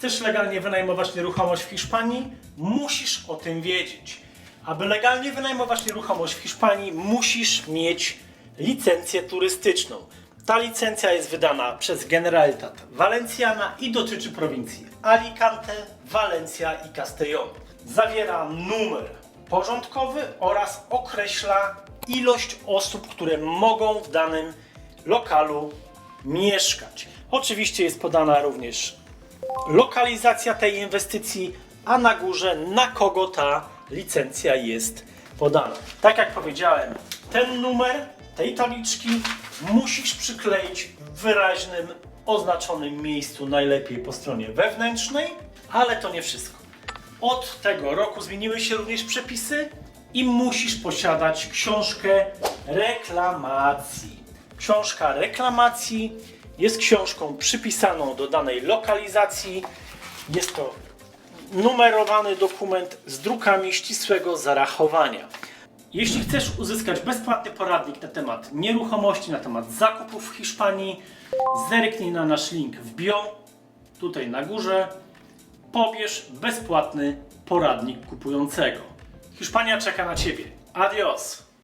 Chcesz legalnie wynajmować nieruchomość w Hiszpanii? Musisz o tym wiedzieć. Aby legalnie wynajmować nieruchomość w Hiszpanii, musisz mieć licencję turystyczną. Ta licencja jest wydana przez Generalitat Valenciana i dotyczy prowincji Alicante, Valencia i Castellón. Zawiera numer porządkowy oraz określa ilość osób, które mogą w danym lokalu mieszkać. Oczywiście jest podana również lokalizacja tej inwestycji, a na górze na kogo ta licencja jest podana. Tak jak powiedziałem, ten numer tej tabliczki musisz przykleić w wyraźnym, oznaczonym miejscu, najlepiej po stronie wewnętrznej, ale to nie wszystko. Od tego roku zmieniły się również przepisy i musisz posiadać książkę reklamacji. Książka reklamacji jest książką przypisaną do danej lokalizacji. Jest to numerowany dokument z drukami ścisłego zarachowania. Jeśli chcesz uzyskać bezpłatny poradnik na temat nieruchomości, na temat zakupów w Hiszpanii, zerknij na nasz link w bio, tutaj na górze. Pobierz bezpłatny poradnik kupującego. Hiszpania czeka na Ciebie. Adios!